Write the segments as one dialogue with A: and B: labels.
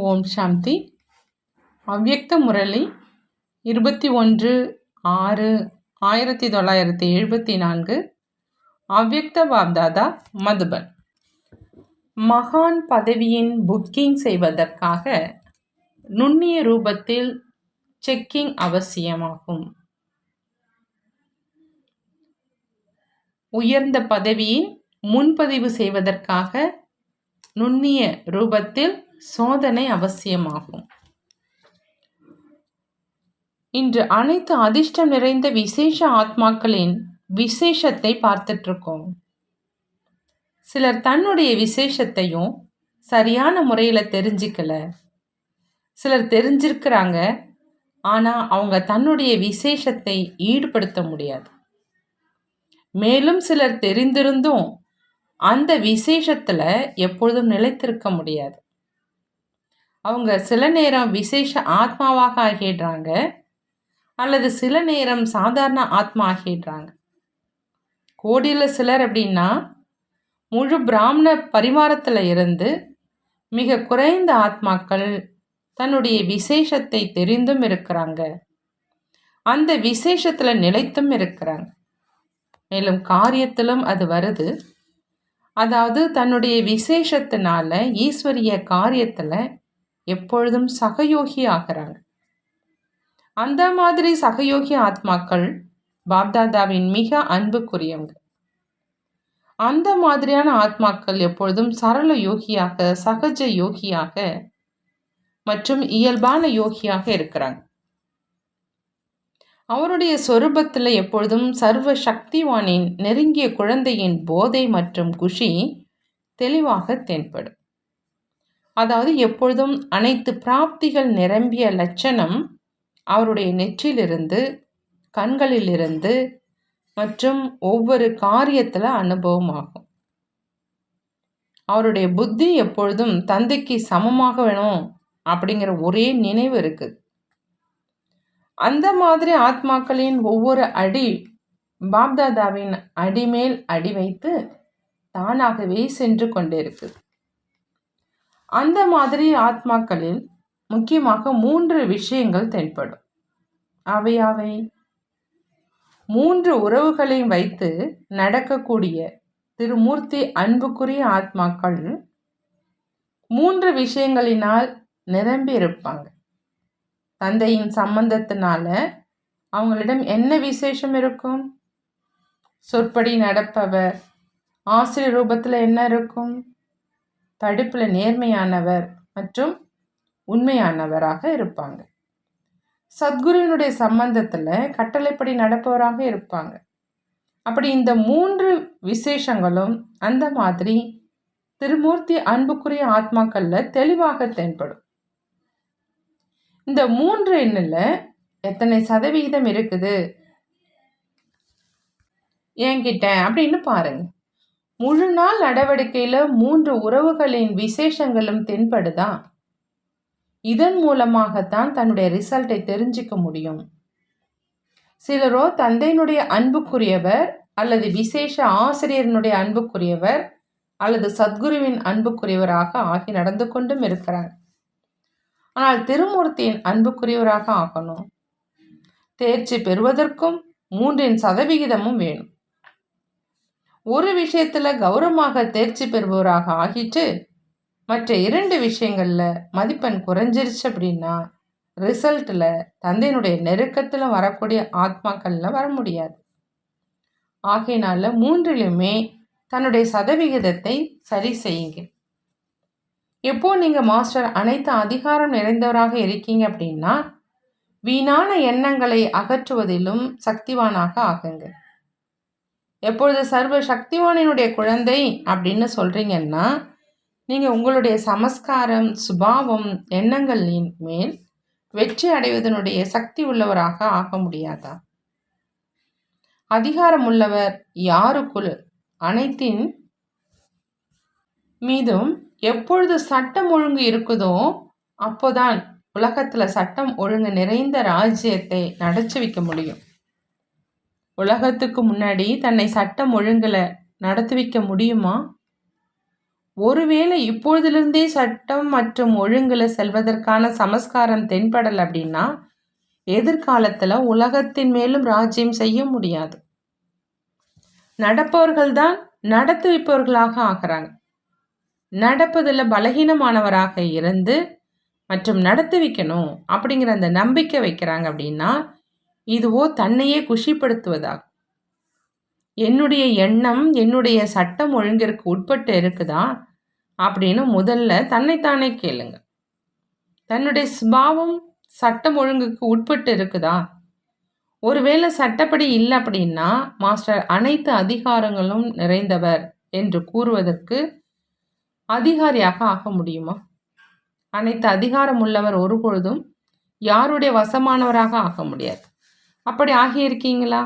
A: ஓம் சாந்தி. அவ்யக்த முரளி இருபத்தி ஒன்று ஆறு ஆயிரத்தி தொள்ளாயிரத்தி எழுபத்தி நான்கு. அவ்யக்த பாப்தாதா மதுபன். மகான் பதவியின் புக்கிங் செய்வதற்காக நுண்ணிய ரூபத்தில் செக்கிங் அவசியமாகும். உயர்ந்த பதவியின் முன்பதிவு செய்வதற்காக நுண்ணிய ரூபத்தில் சோதனை அவசியமாகும். இன்று அனைத்து அதிர்ஷ்டம் நிறைந்த விசேஷ ஆத்மாக்களின் விசேஷத்தை பார்த்துட்டு இருக்கோம் சிலர் தன்னுடைய விசேஷத்தையும் சரியான முறையில் தெரிஞ்சிக்கல. சிலர் தெரிஞ்சிருக்கிறாங்க ஆனால் அவங்க தன்னுடைய விசேஷத்தை ஈடுபடுத்த முடியாது. மேலும் சிலர் தெரிந்திருந்தும் அந்த விசேஷத்தில் எப்பொழுதும் நிலைத்திருக்க முடியாது. அவங்க சில நேரம் விசேஷ ஆத்மாவாக ஆகிடுறாங்க அல்லது சில நேரம் சாதாரண ஆத்மா ஆகிடுறாங்க. கோடியில் சிலர் அப்படின்னா முழு பிராமண பரிவாரத்தில் இருந்து மிக குறைந்த ஆத்மாக்கள் தன்னுடைய விசேஷத்தை தெரிந்தும் இருக்கிறாங்க. அந்த விசேஷத்தில் நிலைத்தும் இருக்கிறாங்க. மேலும் காரியத்திலும் அது வருது. அதாவது தன்னுடைய விசேஷத்தினால ஈஸ்வரிய காரியத்தில் எப்பொழுதும் சகயோகி ஆகிறாங்க. அந்த மாதிரி சகயோகி ஆத்மாக்கள் பாப்தாதாவின் மிக அன்புக்குரியவங்க. அந்த மாதிரியான ஆத்மாக்கள் எப்பொழுதும் சரள யோகியாக சகஜ யோகியாக மற்றும் இயல்பான யோகியாக இருக்கிறாங்க. அவருடைய சொரூபத்தில் எப்பொழுதும் சர்வ சக்திவானின் நெருங்கிய குழந்தையின் போதை மற்றும் குஷி தெளிவாக தென்படும். அதாவது எப்பொழுதும் அனைத்து பிராப்திகள் நிரம்பிய லட்சணம் அவருடைய நெற்றிலிருந்து கண்களிலிருந்து மற்றும் ஒவ்வொரு காரியத்தில் அனுபவமாகும். அவருடைய புத்தி எப்பொழுதும் தந்தைக்கு சமமாக வேணும் அப்படிங்கிற ஒரே நினைவு இருக்குது அந்த மாதிரி ஆத்மாக்களின் ஒவ்வொரு அடி பாப்தாதாவின் அடிமேல் அடி வைத்து தானாகவே சென்று கொண்டிருக்குது அந்த மாதிரி ஆத்மாக்களில் முக்கியமாக மூன்று விஷயங்கள் தென்படும். அவையாவை மூன்று உறவுகளையும் வைத்து நடக்கக்கூடிய திருமூர்த்தி அன்புக்குரிய ஆத்மாக்கள் மூன்று விஷயங்களினால் நிரம்பி இருப்பாங்க. தந்தையின் சம்பந்தத்தினால அவங்களிடம் என்ன விசேஷம் இருக்கும்? சொற்படி நடப்பவர் ஆசிரியர் ரூபத்தில் என்ன இருக்கும்? தடுப்பில் நேர்மையானவர் மற்றும் உண்மையானவராக இருப்பாங்க. சத்குருவினுடைய சம்பந்தத்தில் கட்டளைப்படி நடப்பவராக இருப்பாங்க. அப்படி இந்த மூன்று விசேஷங்களும் அந்த மாதிரி திருமூர்த்தி அன்புக்குரிய ஆத்மாக்களில் தெளிவாக தென்படும். இந்த மூன்று எண்ணில் எத்தனை சதவிகிதம் இருக்குது? என்கிட்ட அப்படின்னு பாருங்கள் முழு நாள் நடவடிக்கையில் மூன்று உறவுகளின் விசேஷங்களும் தென்படுதான் இதன் மூலமாகத்தான் தன்னுடைய ரிசல்ட்டை தெரிஞ்சிக்க முடியும். சிலரோ தந்தையினுடைய அன்புக்குரியவர் அல்லது விசேஷ ஆசிரியரனுடைய அன்புக்குரியவர் அல்லது சத்குருவின் அன்புக்குரியவராக ஆகி நடந்து கொண்டும் இருக்கிறார். ஆனால் திருமூர்த்தியின் அன்புக்குரியவராக ஆகணும். தேர்ச்சி பெறுவதற்கும் மூன்றின் சதவிகிதமும் வேணும். ஒரு விஷயத்தில் கௌரவமாக தேர்ச்சி பெறுபவராக ஆகிட்டு மற்ற இரண்டு விஷயங்களில் மதிப்பெண் குறைஞ்சிருச்சு அப்படின்னா ரிசல்ட்டில் தந்தையினுடைய நெருக்கத்தில் வரக்கூடிய ஆத்மாக்களில் வர முடியாது. ஆகையினால மூன்றிலுமே தன்னுடைய சதவிகிதத்தை சரி செய்யுங்க. எப்போ நீங்கள் மாஸ்டர் அனைத்து அதிகாரம் நிறைந்தவராக இருக்கீங்க அப்படின்னா வீணான எண்ணங்களை அகற்றுவதிலும் சக்திவானாக ஆகுங்க. எப்பொழுது சர்வ சக்திவானினுடைய குழந்தை அப்படின்னு சொல்கிறீங்கன்னா நீங்கள் உங்களுடைய சமஸ்காரம் சுபாவம் எண்ணங்களின் மேல் வெற்றி அடைவதனுடைய சக்தி உள்ளவராக ஆக முடியாதா? அதிகாரம் உள்ளவர் யாருக்குள்? அனைத்தின் மீதும் எப்பொழுது சட்டம் ஒழுங்கு இருக்குதோ அப்போதான் உலகத்தில் சட்டம் ஒழுங்கு நிறைந்த ராஜ்யத்தை நடச்சு வைக்க முடியும். உலகத்துக்கு முன்னாடி தன்னை சட்டம் ஒழுங்கில் நடத்தி வைக்க முடியுமா? ஒருவேளை இப்பொழுதிலிருந்தே சட்டம் மற்றும் ஒழுங்கில் செல்வதற்கான சமஸ்காரம் தென்படல் அப்படின்னா எதிர்காலத்தில் உலகத்தின் மேலும் ராஜ்யம் செய்ய முடியாது. நடப்பவர்கள் தான் நடத்துவிப்பவர்களாக ஆகிறாங்க. நடப்பதில் பலகீனமானவராக இருந்து மற்றும் நடத்துவிக்கணும் அப்படிங்கிற அந்த நம்பிக்கை வைக்கிறாங்க அப்படின்னா இதுவோ தன்னையே குஷிப்படுத்துவதாகும். என்னுடைய எண்ணம் என்னுடைய சட்டம் ஒழுங்கிற்கு உட்பட்டு இருக்குதா? அப்படின்னு முதல்ல தன்னைத்தானே கேளுங்க. தன்னுடைய ஸ்பாவம் சட்டம் ஒழுங்குக்கு உட்பட்டு இருக்குதா? ஒருவேளை சட்டப்படி இல்லை அப்படின்னா மாஸ்டர் அனைத்து அதிகாரங்களும் நிறைந்தவர் என்று கூறுவதற்கு அதிகாரியாக ஆக முடியுமா? அனைத்து அதிகாரம் உள்ளவர் ஒரு பொழுதும் யாருடைய வசமானவராக ஆக முடியாது. அப்படி ஆகியிருக்கீங்களா?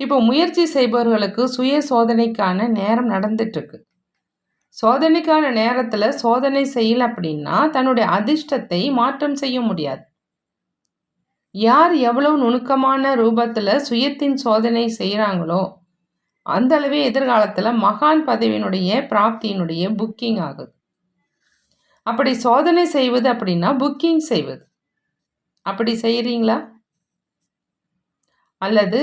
A: இப்போ முயற்சி செய்பவர்களுக்கு சுய சோதனைக்கான நேரம் நடந்துட்டுருக்கு. சோதனைக்கான நேரத்தில் சோதனை செய்யல அப்படின்னா தன்னுடைய அதிர்ஷ்டத்தை மாற்றம் செய்ய முடியாது. யார் எவ்வளவு நுணுக்கமான ரூபத்தில் சுயத்தின் சோதனை செய்கிறாங்களோ அந்த அளவே எதிர்காலத்தில் மகான் பதவியினுடைய பிராப்தியினுடைய புக்கிங் ஆகுது. அப்படி சோதனை செய்வது அப்படின்னா புக்கிங் செய்வது. அப்படி செய்கிறீங்களா அல்லது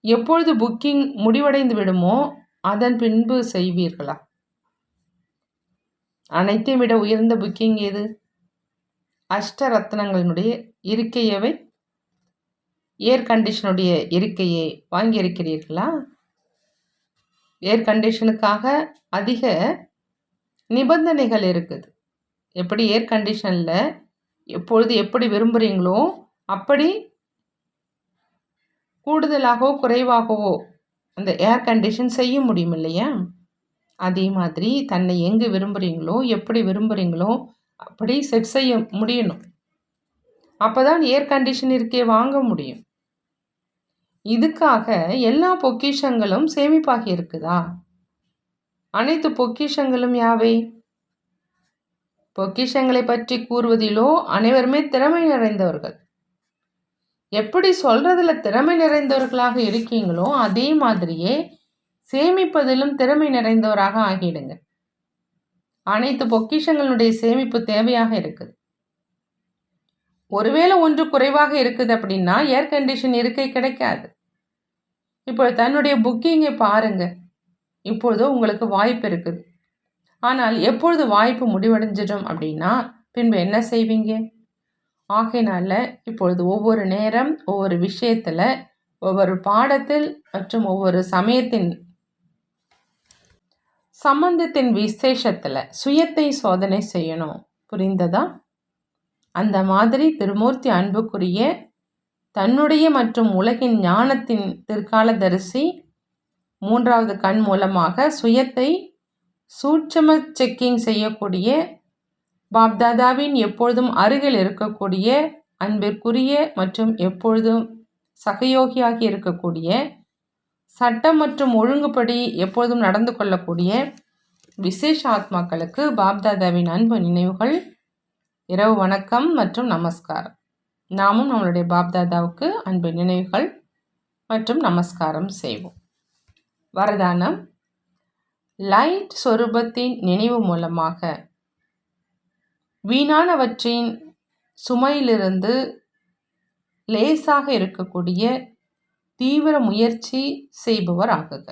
A: எப்பொழுது புக்கிங் முடிவடைந்து விடுமோ அதன் பின்பு செய்வீர்களா? அனைத்தையும் விட உயர்ந்த புக்கிங் எது அஷ்டரத்னங்களினுடைய இருக்கையவை ஏர் கண்டிஷனுடைய இருக்கையை வாங்கியிருக்கிறீர்களா? ஏர் கண்டிஷனுக்காக அதிக நிபந்தனைகள் இருக்குது. எப்படி ஏர் கண்டிஷனில் எப்பொழுது எப்படி விரும்புகிறீங்களோ அப்படி கூடுதலாகவோ குறைவாகவோ அந்த ஏர் கண்டிஷன் செய்ய முடியும் இல்லையா அதே மாதிரி தன்னை எங்கே விரும்புகிறீங்களோ எப்படி விரும்புகிறீங்களோ அப்படி செட் செய்ய முடியணும். அப்போ தான் ஏர் கண்டிஷன் இருக்கே வாங்க முடியும். இதுக்காக எல்லா பொக்கிஷங்களும் சேமிப்பாகி இருக்குதா? அனைத்து பொக்கிஷங்களும் யாவை? பொக்கிஷங்களை பற்றி கூறுவதிலோ அனைவருமே திறமை நிறைந்தவர்கள். எப்படி சொல்றதுல திறமை நிறைந்தவர்களாக இருக்கீங்களோ அதே மாதிரியே சேமிப்பதிலும் திறமை நிறைந்தவராக ஆகிடுங்க. அனைத்து பொக்கிஷங்களுடைய சேமிப்பு தேவையாக இருக்குது. ஒருவேளை ஒன்று குறைவாக இருக்குது அப்படின்னா ஏர் கண்டிஷன் இருக்கை கிடைக்காது. இப்போ தன்னுடைய புக்கிங்கை பாருங்க. இப்பொழுதோ உங்களுக்கு வாய்ப்பு இருக்குது. ஆனால் எப்பொழுது வாய்ப்பு முடிவடைஞ்சிடும் அப்படின்னா பின்பு என்ன செய்வீங்க? ஆகையினால இப்பொழுது ஒவ்வொரு நேரம் ஒவ்வொரு விஷயத்தில் ஒவ்வொரு பாடத்தில் மற்றும் ஒவ்வொரு சமயத்தின் சம்பந்தத்தின் விசேஷத்தில் சுயத்தை சோதனை செய்யணும். புரிந்ததா? அந்த மாதிரி திருமூர்த்தி அன்புக்குரிய தன்னுடைய மற்றும் உலகின் ஞானத்தின் திருக்கால தரிசி மூன்றாவது கண் மூலமாக சுயத்தை சூட்சம செக்கிங் செய்யக்கூடிய பாப்தாதாவின் எப்பொழுதும் அருகில் இருக்கக்கூடிய அன்பிற்குரிய மற்றும் எப்பொழுதும் சகயோகியாகி இருக்கக்கூடிய சட்டம் மற்றும் ஒழுங்குபடி எப்பொழுதும் நடந்து கொள்ளக்கூடிய விசேஷ ஆத்மாக்களுக்கு பாப்தாதாவின் அன்பு நினைவுகள் இரவு வணக்கம் மற்றும் நமஸ்காரம். நாமும் நம்மளுடைய பாப்தாதாவுக்கு அன்பு நினைவுகள் மற்றும் நமஸ்காரம் செய்வோம். வரதானம் லைட் சொரூபத்தின் நினைவு மூலமாக வீணானவற்றின் சுமையிலிருந்து லேசாக இருக்கக்கூடிய தீவிர முயற்சி செய்பவர் ஆகுக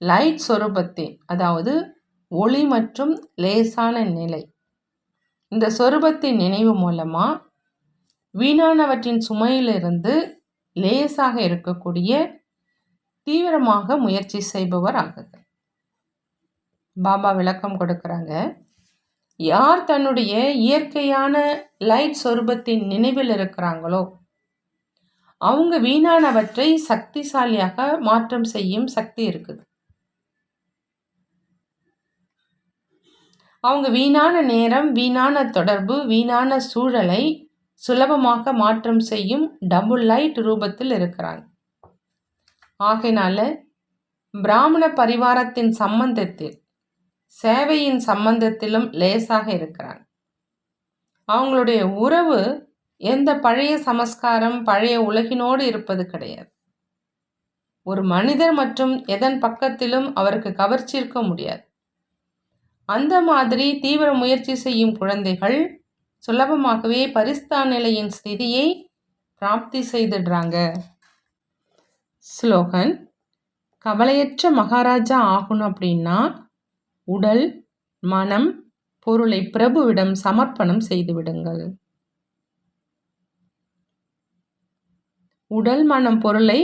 A: லைட் சொரூபத்தின் அதாவது ஒளி மற்றும் லேசான நிலை. இந்த சொரூபத்தின் நினைவு மூலமாக வீணானவற்றின் சுமையிலிருந்து லேசாக இருக்கக்கூடிய தீவிரமாக முயற்சி செய்பவர் ஆகுது பாபா விளக்கம் கொடுக்குறாங்க. யார் தன்னுடைய இயற்கையான லைட் சொரூபத்தின் நினைவில் இருக்கிறாங்களோ அவங்க வீணானவற்றை சக்திசாலியாக மாற்றம் செய்யும் சக்தி இருக்குது. அவங்க வீணான நேரம் வீணான தொடர்பு வீணான சூழலை சுலபமாக மாற்றம் செய்யும் டபுள் லைட் ரூபத்தில் இருக்கிறாங்க. ஆகையினால பிராமண பரிவாரத்தின் சம்பந்தத்தில் சேவையின் சம்பந்தத்திலும் லேசாக இருக்கிறாங்க அவங்களுடைய உறவு எந்த பழைய சமஸ்காரம் பழைய உலகினோடு இருப்பது கிடையாது. ஒரு மனிதர் மற்றும் எதன் பக்கத்திலும் அவருக்கு கவர்ச்சி இருக்க முடியாது. அந்த மாதிரி தீவிர முயற்சி செய்யும் குழந்தைகள் சுலபமாகவே பரிஸ்தான் நிலையின் ஸ்திதியை பிராப்தி செய்துடுறாங்க. ஸ்லோகன் கவலையற்ற மகாராஜா ஆகணும் அப்படின்னா உடல் மனம் பொருளை பிரபுவிடம் சமர்ப்பணம் செய்துவிடுங்கள் உடல் மனம் பொருளை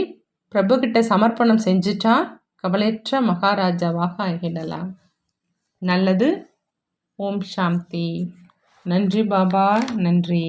A: பிரபுகிட்ட சமர்ப்பணம் செஞ்சுட்டா கவலையற்ற மகாராஜாவாக ஆகிடலாம். நல்லது. ஓம் சாந்தி. நன்றி பாபா. நன்றி.